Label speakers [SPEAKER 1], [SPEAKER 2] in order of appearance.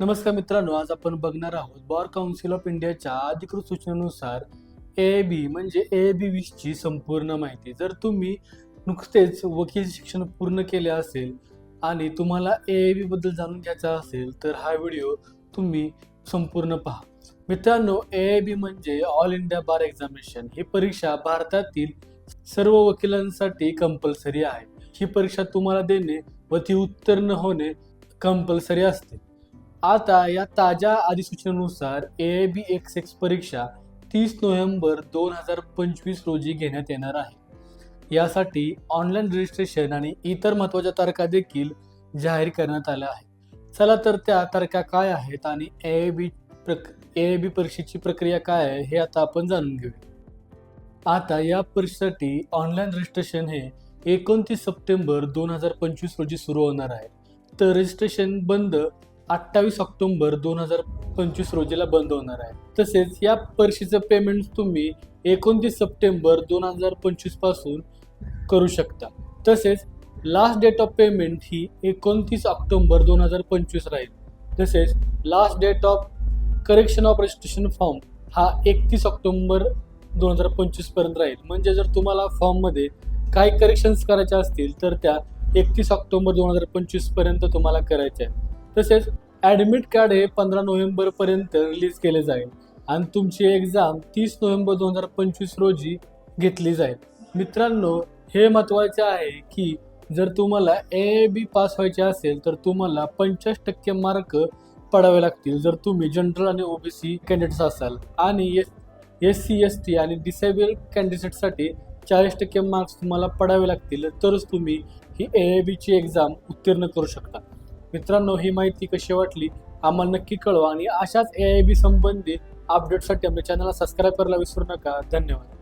[SPEAKER 1] नमस्कार मित्रांनो आज आपण बघणार आहोत बार काउन्सिल ऑफ इंडियाच्या अधिकृत सूचनेनुसार ए बी म्हणजे ए बी वीसची संपूर्ण माहिती. जर तुम्ही नुकतेच वकील शिक्षण पूर्ण केले असेल आणि तुम्हाला ए बी बद्दल जाणून घ्यायचा असेल तर हा व्हिडिओ तुम्ही संपूर्ण पहा. मित्रांनो ए बी म्हणजे ऑल इंडिया बार एक्झामिनेशन ही परीक्षा भारतातील सर्व वकिलांसाठी कंपल्सरी आहे. ही परीक्षा तुम्हाला देणे व ती उत्तीर्ण होणे कंपल्सरी असते. आता या ताज्या अधिसूचनेनुसार ए बी एक्स एक्स परीक्षा तीस नोव्हेंबर दोन हजार पंचवीस रोजी घेण्यात येणार आहे. यासाठी ऑनलाईन रजिस्ट्रेशन आणि इतर महत्त्वाच्या तारखा देखील जाहीर करण्यात आल्या आहेत. चला तर त्या तारखा काय आहेत आणि ए बी प्रक ए बी परीक्षेची प्रक्रिया काय आहे हे आता आपण जाणून घेऊया. आता या परीक्षेसाठी ऑनलाईन रजिस्ट्रेशन हे एकोणतीस सप्टेंबर दोन हजार पंचवीस रोजी सुरू होणार आहे. तर रजिस्ट्रेशन बंद अठ्ठावीस ऑक्टोंबर दोन हजार पंचवीस रोजीला बंद होणार आहे. तसेच या परीक्षेचं पेमेंट तुम्ही एकोणतीस सप्टेंबर दोन हजार पंचवीसपासून करू शकता. तसेच लास्ट डेट ऑफ पेमेंट ही एकोणतीस ऑक्टोंबर दोन हजार पंचवीस राहील. तसेच last date of correction of registration form हा एकतीस ऑक्टोंबर दोन हजार पंचवीसपर्यंत राहील. म्हणजे जर तुम्हाला फॉर्ममध्ये काही करेक्शन्स करायच्या असतील तर त्या एकतीस ऑक्टोबर दोन हजार पंचवीसपर्यंत तुम्हाला करायच्या आहेत. तसेच ॲडमिट कार्ड हे पंधरा नोव्हेंबरपर्यंत रिलीज केले जाईल. आणि तुमची एक्झाम तीस नोव्हेंबर दोन हजार पंचवीस रोजी घेतली जाईल. मित्रांनो हे महत्त्वाचे आहे की जर तुम्हाला ए बी पास व्हायचे असेल तर तुम्हाला पंचाळीस टक्के मार्क पडावे लागतील जर तुम्ही जनरल आणि ओबीसी कॅन्डिडेट्स असाल. आणि S S C S T आणि डिसेबल कॅन्डिडेटसाठी चाळीस टक्के मार्क्स तुम्हाला पडावे लागतील तरच तुम्ही ही ए बीची एक्झाम उत्तीर्ण करू शकता. मित्रांनो ही माहिती कशी वाटली आम्हाला नक्की कळवा आणि अशाच ए आय बी संबंधित अपडेटसाठी आमच्या चॅनलला सबस्क्राईब करायला विसरू नका. धन्यवाद.